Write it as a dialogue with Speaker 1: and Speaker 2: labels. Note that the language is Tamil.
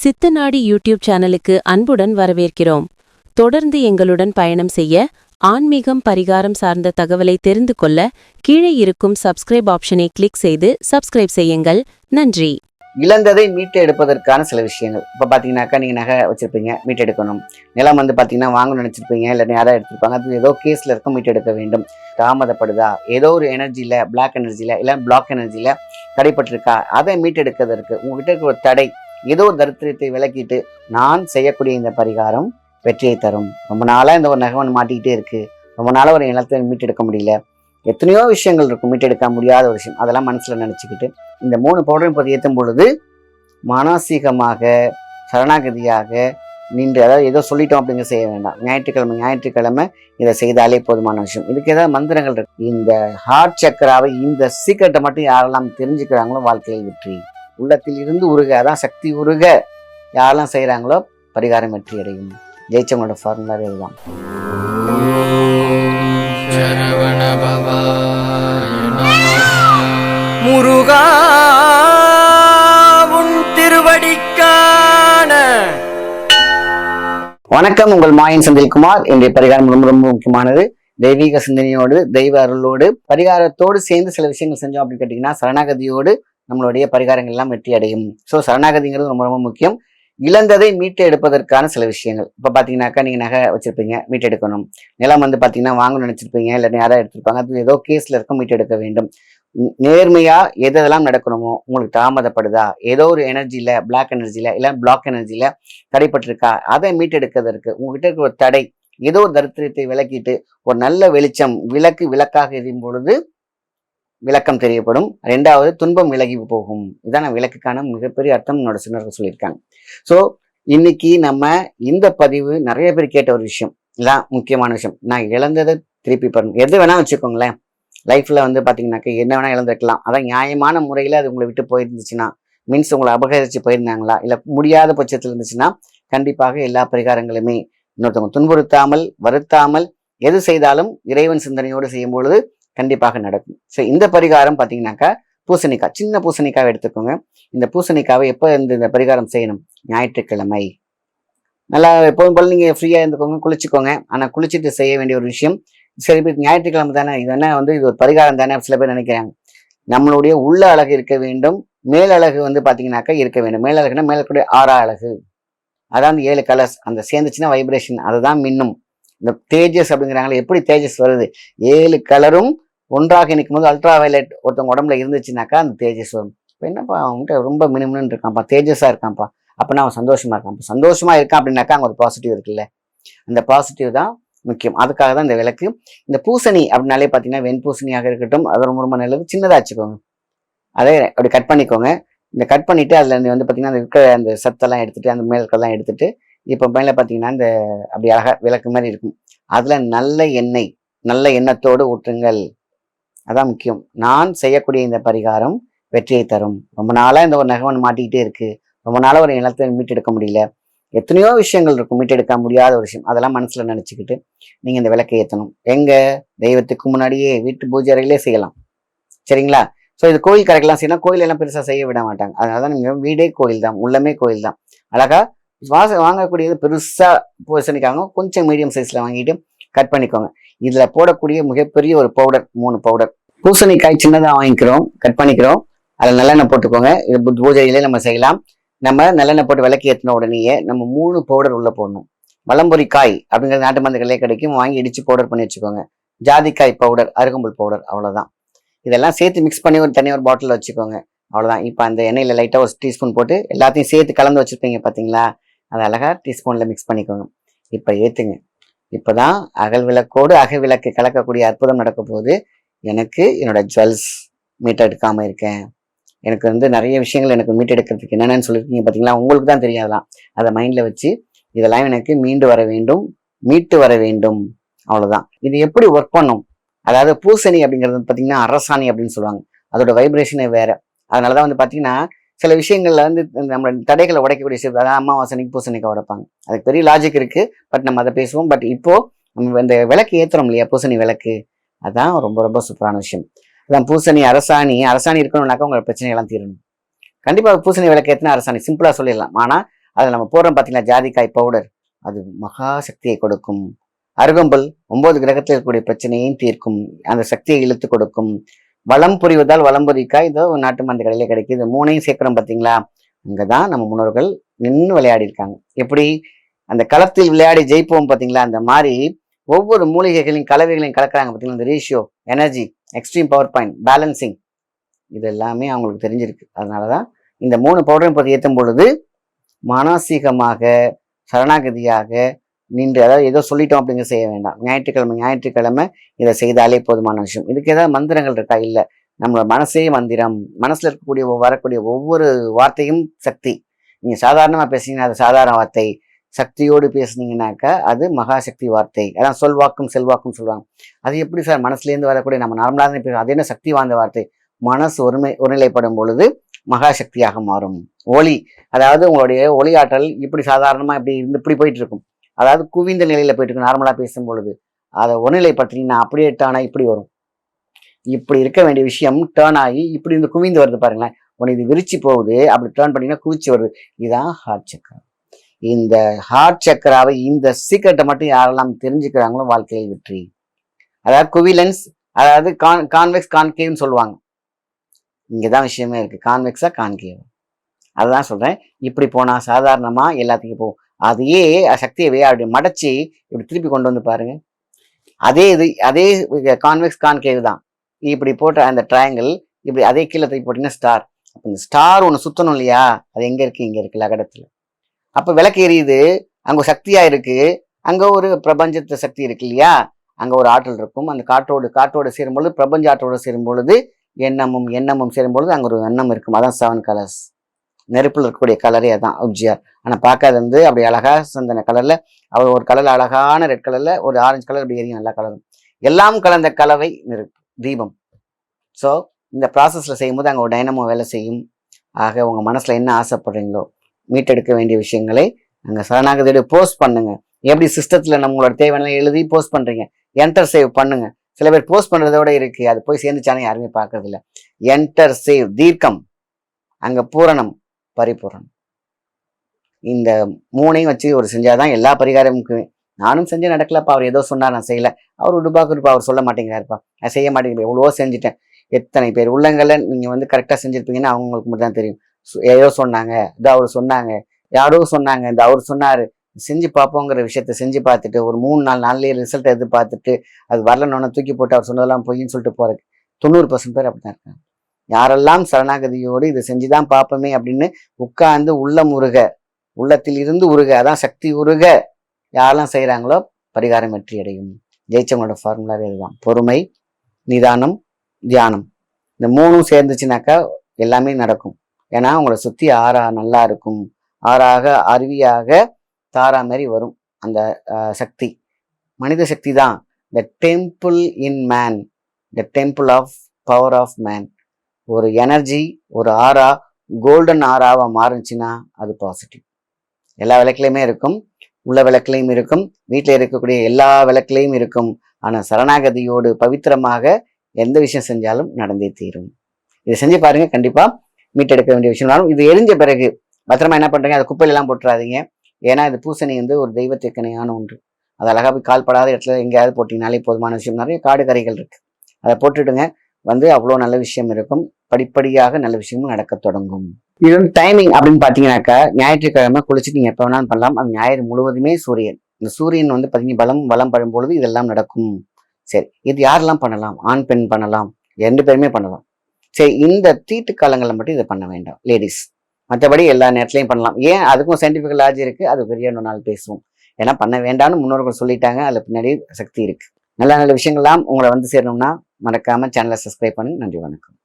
Speaker 1: சித்தநாடி யூடியூப் சேனலுக்கு அன்புடன் வரவேற்கிறோம். தொடர்ந்து எங்களுடன் பயணம் செய்ய ஆன்மீகம் பரிகாரம் சார்ந்த தகவலை தெரிந்து கொள்ள கீழே இருக்கும் சப்ஸ்கிரைப் ஆப்ஷனை கிளிக் செய்து சப்ஸ்கிரைப் செய்யுங்கள். நன்றி.
Speaker 2: இழந்ததை மீட்டு எடுப்பதற்கான சில விஷயங்கள். இப்போ பார்த்தீங்கன்னாக்கா நீங்கள் நகை வச்சிருப்பீங்க மீட்டு எடுக்கணும் நிலம் வந்து பார்த்தீங்கன்னா வாங்கணும்னு நினச்சிருப்பீங்க இல்லை யாராவது எடுத்திருப்பாங்க. அது ஏதோ கேஸில் இருக்கும் மீட்டு எடுக்க வேண்டும். தாமதப்படுதா? ஏதோ ஒரு எனர்ஜியில் பிளாக் எனர்ஜியில் இல்லை பிளாக் எனர்ஜியில் தடைப்பட்டிருக்கா? அதை மீட்டு உங்ககிட்ட இருக்க ஒரு தடை ஏதோ ஒரு தரித்திரத்தை விளக்கிட்டு நான் செய்யக்கூடிய இந்த பரிகாரம் வெற்றியை தரும். ரொம்ப நாளாக இந்த ஒரு நகவன் மாட்டிக்கிட்டே இருக்கு. ரொம்ப நாளாக ஒரு நிலத்தை மீட்டெடுக்க முடியல. எத்தனையோ விஷயங்கள் இருக்கும். மீட்டெடுக்க முடியாத ஒரு விஷயம். அதெல்லாம் மனசில் நினச்சிக்கிட்டு இந்த மூணு பவுடரையும் இப்போ ஏற்றும் பொழுது மானசீகமாக சரணாகதியாக நின்று அதாவது ஏதோ சொல்லிட்டோம் அப்படிங்க செய்ய வேண்டாம். ஞாயிற்றுக்கிழமை ஞாயிற்றுக்கிழமை இதை செய்தாலே போதுமான விஷயம். இதுக்கு ஏதாவது மந்திரங்கள் இருக்கு. இந்த ஹார்ட் சக்கராவை இந்த சீக்கிரட்டை மட்டும் யாரெல்லாம் தெரிஞ்சுக்கிறாங்களோ வாழ்க்கையில் வெற்றி. உள்ளத்தில் இருந்து உருக அதான் சக்தி உருக. யாரெல்லாம் செய்கிறாங்களோ பரிகாரம் வெற்றி அடையும். ஜெயிச்சவங்களோட ஃபார்முலாவே இதுதான்.
Speaker 3: முருகா உன் திருவடிக்கான.
Speaker 2: வணக்கம் உங்கள் மாயன் செந்தில்குமார். இன்றைய பரிகாரம் ரொம்ப ரொம்ப முக்கியமானது. தெய்வீக சிந்தனையோடு தெய்வ அருளோடு பரிகாரத்தோடு சேர்ந்து சில விஷயங்கள் செஞ்சோம் அப்படின்னு கேட்டிங்கன்னா சரணாகதியோடு நம்மளுடைய பரிகாரங்கள் எல்லாம் வெற்றி அடையும். ஸோ சரணாகதிங்கிறது ரொம்ப ரொம்ப முக்கியம். இழந்ததை மீட்டு எடுப்பதற்கான சில விஷயங்கள். இப்போ பார்த்தீங்கன்னாக்கா நீங்கள் நகை வச்சுருப்பீங்க மீட்டு எடுக்கணும். நிலம் வந்து பார்த்தீங்கன்னா வாங்கணும்னு நினச்சிருப்பீங்க இல்லை யாராவது எடுத்திருப்பாங்க. அது ஏதோ கேஸில் இருக்கும் மீட்டு எடுக்க வேண்டும். நேர்மையாக எதெல்லாம் நடக்கணுமோ உங்களுக்கு தாமதப்படுதா? ஏதோ ஒரு எனர்ஜியில் பிளாக் எனர்ஜியில் இல்லை பிளாக் எனர்ஜியில் தடைப்பட்டிருக்கா? அதை மீட்டெடுக்கிறதற்கு உங்ககிட்ட இருக்க ஒரு தடை ஏதோ ஒரு தரித்திரத்தை விலக்கிட்டு ஒரு நல்ல வெளிச்சம் விளக்கு விளக்காக எரியும் பொழுது விளக்கம் தெரியப்படும். ரெண்டாவது துன்பம் விலகி போகும். இதான் நான் விளக்குக்கான மிகப்பெரிய அர்த்தம் என்னோட சின்னர்கள் சொல்லியிருக்காங்க. ஸோ இன்னைக்கு நம்ம இந்த பதிவு நிறைய பேர் கேட்ட ஒரு விஷயம். இதான் முக்கியமான விஷயம். நான் இழந்ததை திருப்பி பெறணும் எது வேணா வச்சுக்கோங்களேன். லைஃப்ல வந்து பார்த்தீங்கன்னாக்கா என்ன வேணால் இழந்திருக்கலாம். அதான் நியாயமான முறையில் அது உங்களை விட்டு போயிருந்துச்சுன்னா மீன்ஸ் உங்களை அபகரிச்சு போயிருந்தாங்களா? இல்லை முடியாத பட்சத்தில் இருந்துச்சுன்னா கண்டிப்பாக எல்லா பரிகாரங்களுமே இன்னொருத்தவங்க துன்புறுத்தாமல் வருத்தாமல் எது செய்தாலும் இறைவன் சிந்தனையோடு செய்யும் பொழுது கண்டிப்பாக நடக்கும். ஸோ இந்த பரிகாரம் பார்த்தீங்கன்னாக்கா பூசணிக்காய் சின்ன பூசணிக்காவை எடுத்துக்கோங்க. இந்த பூசணிக்காவை எப்போ இந்த இந்த பரிகாரம் செய்யணும்? ஞாயிற்றுக்கிழமை. நல்லா எப்போதும் போல் நீங்கள் ஃப்ரீயாக இருந்துக்கோங்க குளிச்சுக்கோங்க. ஆனால் குளிச்சுட்டு செய்ய வேண்டிய ஒரு விஷயம் சரி பேர் ஞாயிற்றுக்கிழமை தானே இது என்ன வந்து இது ஒரு பரிகாரம் தானே சில பேர் நினைக்கிறாங்க. நம்மளுடைய உள்ள அழகு இருக்க வேண்டும் மேல் அழகு வந்து பார்த்தீங்கன்னாக்கா இருக்க வேண்டும். மேல் அழகுனா மேலக்கூடிய ஆறா அழகு. அதான் அந்த ஏழு கலர்ஸ் அந்த சேர்ந்துச்சுன்னா வைப்ரேஷன் அதுதான் மின்னும். இந்த தேஜஸ் அப்படிங்கிறாங்களே எப்படி தேஜஸ் வருது? ஏழு கலரும் ஒன்றாக நிற்கும் போது அல்ட்ரா வயலட் ஒருத்தவங்க உடம்புல இருந்துச்சுனாக்கா அந்த தேஜஸ் வரும். இப்போ என்னப்பா அவன்கிட்ட ரொம்ப மினுமினு இருக்கான்ப்பா தேஜஸாக இருக்கான்ப்பா. அப்படின்னா அவன் சந்தோஷமா இருக்கான். சந்தோஷமா இருக்கான் அப்படின்னாக்கா அங்கே ஒரு பாசிட்டிவ் இருக்குல்ல அந்த பாசிட்டிவ் தான் முக்கியம். அதுக்காக தான் இந்த விளக்கு. இந்த பூசணி அப்படின்னாலே பார்த்தீங்கன்னா வெண்பூசணியாக இருக்கட்டும் அது ரொம்ப ரொம்ப நல்லது. சின்னதாக வச்சுக்கோங்க. அதே அப்படி கட் பண்ணிக்கோங்க. இந்த கட் பண்ணிவிட்டு அதில் வந்து பார்த்தீங்கன்னா அந்த இருக்கிற அந்த சத்தெல்லாம் எடுத்துகிட்டு அந்த மேல்கள்லாம் எடுத்துகிட்டு இப்போ மேலே பார்த்தீங்கன்னா இந்த அப்படி அழகாக விளக்கு மாதிரி இருக்கும். அதில் நல்ல எண்ணெய் நல்ல எண்ணத்தோடு ஊற்றுங்கள். அதான் முக்கியம். நான் செய்யக்கூடிய இந்த பரிகாரம் வெற்றியை தரும். ரொம்ப நாளாக இந்த ஒரு நகவன் மாட்டிக்கிட்டே இருக்குது ரொம்ப நாளாக ஒரு நிலத்தை மீட்டெடுக்க முடியல. எத்தனையோ விஷயங்கள் இருக்கும். மீட்டெடுக்க முடியாத ஒரு விஷயம். அதெல்லாம் மனசில் நினச்சிக்கிட்டு நீங்கள் இந்த விளக்கை ஏற்றணும் எங்கே? தெய்வத்துக்கு முன்னாடியே வீட்டு பூஜை அறையிலே செய்யலாம். சரிங்களா? ஸோ இது கோயில் கரைக்கெல்லாம் செய்யலாம். கோயில் எல்லாம் செய்ய விட மாட்டாங்க. அதனால தான் நீங்கள் வீடே கோயில் தான் உள்ளமே கோயில் தான் அழகாக வாச வாங்கக்கூடியது பெருசாக பூசணிக்காங்க கொஞ்சம் மீடியம் சைஸில் வாங்கிட்டு கட் பண்ணிக்கோங்க. இதில் போடக்கூடிய மிகப்பெரிய ஒரு பவுடர் மூணு பவுடர் பூசணிக்காய் சின்னதாக வாங்கிக்கிறோம் கட் பண்ணிக்கிறோம். அதில் நல்லெண்ணெய் போட்டுக்கோங்க. இது பூஜையிலே நம்ம செய்யலாம். நம்ம நல்லெண்ணெய் போட்டு விளக்கு ஏற்றின உடனேயே நம்ம மூணு பவுடர் உள்ளே போடணும். வலம்புரி காய் அப்படிங்கிற நாட்டு மருந்துகளே கிடைக்கும். வாங்கி இடித்து பவுடர் பண்ணி வச்சுக்கோங்க. ஜாதிக்காய் பவுடர் அருகம்புல் பவுடர் அவ்வளோதான் இதெல்லாம் சேர்த்து மிக்ஸ் பண்ணி ஒரு தனியாக ஒரு பாட்டில் வச்சுக்கோங்க. அவ்வளோதான் இப்போ அந்த எண்ணெயில் லைட்டாக ஒரு டீஸ்பூன் போட்டு எல்லாத்தையும் சேர்த்து கலந்து வச்சுருப்பீங்க பார்த்தீங்களா அதை அழகாக டீஸ்பூனில் மிக்ஸ் பண்ணிக்கோங்க. இப்போ ஏற்றுக்கங்க இப்போ தான் அகல் விளக்கோடு அக விளக்கு கலக்கக்கூடிய அற்புதம் நடக்க போகுது. எனக்கு என்னோடய ஜுவல்ஸ் மீட் எடுக்காமல் இருக்கேன். எனக்கு வந்து நிறைய விஷயங்கள் எனக்கு மீட் எடுக்கிறதுக்கு என்னென்னு சொல்லியிருக்கீங்க பார்த்தீங்களா உங்களுக்கு தான் தெரியாதலாம் அதை மைண்டில் வச்சு இதெல்லாம் எனக்கு மீண்டு வர வேண்டும் மீட்டு வர வேண்டும். அவ்வளோதான் இது எப்படி ஒர்க் பண்ணும்? அதாவது பூசணி அப்படிங்கிறது பார்த்தீங்கன்னா அரசாணி அப்படின்னு சொல்லுவாங்க. அதோட வைப்ரேஷனே வேறு. அதனால தான் வந்து பார்த்தீங்கன்னா சில விஷயங்கள்ல வந்து நம்ம தடைகளை உடைக்கக்கூடிய விஷயம் அதாவது அமாவாசனைக்கு பூசணிக்காய் உடைப்பாங்க. அதுக்கு பெரிய லாஜிக் இருக்கு. பட் நம்ம அதை பேசுவோம். பட் இப்போ நம்ம இந்த விளக்கு ஏத்துறோம் இல்லையா? பூசணி விளக்கு. அதான் ரொம்ப ரொம்ப சூப்பரான விஷயம். அதான் பூசணி அரசாணி அரசாணி இருக்கணும்னாக்கா உங்களோட பிரச்சனைகள்லாம் தீரணும். கண்டிப்பா பூசணி விளக்கு ஏற்றினா அரசாணி. சிம்பிளா சொல்லிடலாம். ஆனா அதை நம்ம போடுறோம் பார்த்தீங்களா ஜாதிக்காய் பவுடர் அது மகா சக்தியை கொடுக்கும். அருகம்புல் ஒன்பது கிரகத்தில் இருக்கக்கூடிய பிரச்சனையும் தீர்க்கும். அந்த சக்தியை இழுத்து கொடுக்கும். வளம் புரிவதால் வளம் புரிக்காய் இதோ நாட்டு மருந்து கடையில் கிடைக்குது. மூணையும் சேர்க்கிறோம் பார்த்தீங்களா அங்கே தான் நம்ம முன்னோர்கள் நின்று விளையாடி இருக்காங்க. எப்படி? அந்த களத்தில் விளையாடி ஜெயிப்போம் பார்த்தீங்களா அந்த மாதிரி ஒவ்வொரு மூலிகைகளையும் கலவைகளையும் கலக்கிறாங்க பார்த்தீங்களா இந்த ratio energy extreme power point balancing இது எல்லாமே அவங்களுக்கு தெரிஞ்சிருக்கு. அதனாலதான் இந்த மூணு பவுடரையும் பற்றி ஏற்றும் பொழுது மானசீகமாக சரணாகதியாக நின்று அதாவது ஏதோ சொல்லிட்டோம் அப்படிங்க செய்ய வேண்டாம். ஞாயிற்றுக்கிழமை ஞாயிற்றுக்கிழமை இதை செய்தாலே போதுமான விஷயம். இதுக்கு ஏதாவது மந்திரங்கள் இருக்கா? இல்லை. நம்மளோட மனசே மந்திரம். மனசில் இருக்கக்கூடிய வரக்கூடிய ஒவ்வொரு வார்த்தையும் சக்தி. நீங்கள் சாதாரணமாக பேசுனீங்கன்னா அது சாதாரண வார்த்தை. சக்தியோடு பேசுனீங்கன்னாக்கா அது மகாசக்தி வார்த்தை. அதான் சொல்வாக்கும் செல்வாக்கும் சொல்லுவாங்க. அது எப்படி சார்? மனசுலேருந்து வரக்கூடிய நம்ம நார்மலாக தான் பேசுவோம் அது என்ன சக்தி வாய்ந்த வார்த்தை? மனசு ஒருமை ஒருநிலைப்படும் பொழுது மகாசக்தியாக மாறும். ஒளி. அதாவது உங்களுடைய ஒளி ஆற்றல் இப்படி சாதாரணமாக இப்படி இருந்து இப்படி போயிட்டு இருக்கும். அதாவது குவிந்த நிலையில் போயிட்டு நார்மலாக நார்மலா பேசும் பொழுது அதை ஒருநிலைப்படுத்தினீங்கன்னா அப்படியே டேர்ன் ஆகி இப்படி வரும். இப்படி இருக்க வேண்டிய விஷயம் டேர்ன் ஆகி இப்படி இருந்து குவிந்து வருது பாருங்களேன். உனக்கு இது விரிச்சு போகுது. அப்படி டேர்ன் பண்ணீங்கன்னா குவிச்சு வருது. இதுதான் ஹார்ட் சக்கரா இந்த ஹார்ட் சக்கராவை இந்த சீக்கிரட்டை மட்டும் யாரெல்லாம் தெரிஞ்சுக்கிறாங்களோ வாழ்க்கையில் வெற்றி. அதாவது குவிலன்ஸ் அதாவது கான் கான்வெக்ஸ் கான்கேவ்னு சொல்லுவாங்க. இங்கே தான் விஷயமே இருக்குது கான்வெக்ஸாக கான்கேவ் அதுதான் சொல்கிறேன் இப்படி போனால் சாதாரணமாக எல்லாத்துக்கும் போகும். அதையே சக்தியவே அப்படி மடச்சி இப்படி திருப்பி கொண்டு வந்து பாருங்க. அதே இது அதே கான்வெக்ஸ் கான்கேவ் தான். இப்படி போட்ட அந்த ட்ரையாங்கிள் இப்படி அதே கீழே தூக்கி போட்டீங்கன்னா ஸ்டார் அப்போ இந்த ஸ்டார் ஒன்று சுத்தணும் இல்லையா? அது எங்கே இருக்கு? இங்கே இருக்கு லகடத்தில். அப்போ விளக்கு எரியுது அங்கே சக்தியாக இருக்குது இருக்கு ஒரு பிரபஞ்சத்து சக்தி இருக்கு இல்லையா? அங்கே ஒரு ஆற்றல் இருக்கும். அந்த காற்றோடு காற்றோடு சேரும் பொழுது பிரபஞ்ச ஆற்றோடு சேரும் பொழுது எண்ணமும் எண்ணமும் சேரும் பொழுது அங்கே ஒரு எண்ணம் இருக்கும். அதான் செவன் கலர்ஸ் நெருப்பில் இருக்கக்கூடிய கலரே அதான் உப்ஜியார் ஆனால் பார்க்காது வந்து அப்படி அழகாக சந்தன கலரில் அவர் ஒரு கலரில் அழகான ரெட் கலரில் ஒரு ஆரஞ்சு கலர் அப்படி எரியும் எல்லா கலரும். எல்லாம் கலந்த கலவை நெருப்பு தீபம். ஸோ இந்த ப்ராசஸில் செய்யும்போது அங்கே ஒரு டைனமோ வேலை செய்யும். ஆக உங்கள் மனசில் என்ன ஆசைப்படுறீங்களோ மீட்டெடுக்க வேண்டிய விஷயங்களை அங்கே சரணாகதியோட போஸ்ட் பண்ணுங்கள் எப்படி சிஸ்டத்தில் நம்மளோட தேவையான எழுதி போஸ்ட் பண்ணுறீங்க என்டர் சேவ் பண்ணுங்கள் சில பேர் போஸ்ட் பண்ணுறதோட இருக்குது அது போய் சேர்ந்துச்சானே யாருமே பார்க்கறதில்ல. என்டர் சேவ் தீர்க்கம். அங்கே பூரணம். பரிபூரணம். இந்த மூணையும் வச்சு ஒரு செஞ்சாதான் எல்லா பரிகாரமுக்குமே நானும் செஞ்சு நடக்கலப்பா அவர் ஏதோ சொன்னார் நான் செய்யலை. அவர் உடுபாக்கு இருப்பா அவர் சொல்ல மாட்டேங்கிறாருப்பா. நான் செய்ய மாட்டேங்கிறேன் எவ்வளவோ செஞ்சுட்டேன். எத்தனை பேர் உள்ளங்களை நீங்கள் வந்து கரெக்டாக செஞ்சிருப்பீங்கன்னா அவங்களுக்கு மட்டும் தான் தெரியும். சு- ஏதோ சொன்னாங்க இது அவர் சொன்னாங்க யாரோ சொன்னாங்க இந்த அவர் சொன்னார். செஞ்சு பார்ப்போங்கிற விஷயத்த செஞ்சு பார்த்துட்டு ஒரு மூணு நாலு நாள்லேயே ரிசல்ட் எதிர்பார்த்துட்டு அது வரலன்னு தூக்கி போட்டு அவர் சொன்னதெல்லாம் பொய்ன்னு சொல்லிட்டு போறது தொண்ணூறு பர்சன்ட் பேர் அப்படிதான் இருக்காங்க. யாரெல்லாம் சரணாகதியோடு இதை செஞ்சுதான் பார்ப்போமே அப்படின்னு உட்கார்ந்து உள்ளம் உருக உள்ளத்தில் இருந்து உருக அதான் சக்தி உருக யாரெல்லாம் செய்கிறாங்களோ பரிகாரம் வெற்றி அடையும். ஜெயிச்சவங்களோட ஃபார்முலாவே இதுதான். பொறுமை நிதானம் தியானம். இந்த மூணும் சேர்ந்துச்சுனாக்கா எல்லாமே நடக்கும். ஏன்னா உங்களை சுற்றி ஆறா நல்லா இருக்கும். ஆறாக அருவியாக தாரா மாதிரி வரும் அந்த சக்தி. மனித சக்தி தான். The temple in man the temple of power of man ஒரு எனர்ஜி ஒரு ஆரா கோல்டன் ஆறாவா மாறுச்சுன்னா அது பாசிட்டிவ் எல்லா விளக்குலையுமே இருக்கும் உள்ள விளக்குலையும் இருக்கும் வீட்டில் இருக்கக்கூடிய எல்லா விளக்குலையும் இருக்கும். ஆனால் சரணாகதியோடு பவித்திரமாக எந்த விஷயம் செஞ்சாலும் நடந்தே தீரும். இதை செஞ்சு பாருங்க கண்டிப்பா மீட்டெடுக்க வேண்டிய விஷயம். இது எரிஞ்ச பிறகு பத்திரமா என்ன பண்றீங்க? அதை குப்பையில எல்லாம் போட்டுறாதீங்க. ஏன்னா இது பூசணி வந்து ஒரு தெய்வத்திற்கு ஒன்று. அது அழகா போய் கால்படாத இடத்துல எங்கேயாவது போட்டீங்கனாலே போதுமான விஷயம். நிறைய காடு கரைகள் இருக்கு. அதை போட்டுடுங்க. வந்து அவ்வளோ நல்ல விஷயம் இருக்கும். படிப்படியாக நல்ல விஷயமும் நடக்க தொடங்கும். இது வந்து டைமிங் அப்படின்னு பார்த்தீங்கன்னாக்கா ஞாயிற்றுக்கிழமை குளிச்சுட்டு நீங்கள் எப்போ வேணாலும் பண்ணலாம். அந்த ஞாயிறு முழுவதுமே சூரியன். இந்த சூரியன் வந்து பார்த்தீங்கன்னா பலம் பலம் படும் பொழுது இதெல்லாம் நடக்கும். சரி இது யாரெல்லாம் பண்ணலாம்? ஆண் பெண் பண்ணலாம். ரெண்டு பேருமே பண்ணலாம். சரி இந்த தீட்டு காலங்களில் மட்டும் இதை பண்ண வேண்டாம். லேடிஸ் மற்றபடி எல்லா நேரத்துலையும் பண்ணலாம். ஏன்? அதுக்கும் சயின்டிஃபிக் லாஜ் இருக்கு. அது பெரிய இன்னொரு நாள் பேசுவோம் ஏன்னா பண்ண வேண்டாம்னு முன்னோர்கள் சொல்லிட்டாங்க. அதில் பின்னாடி சக்தி இருக்கு. நல்ல நல்ல விஷயங்கள்லாம் உங்களை வந்து சேரணும்னா மறக்காம சேனலை சப்ஸ்கிரைப் பண்ணி. நன்றி வணக்கம்.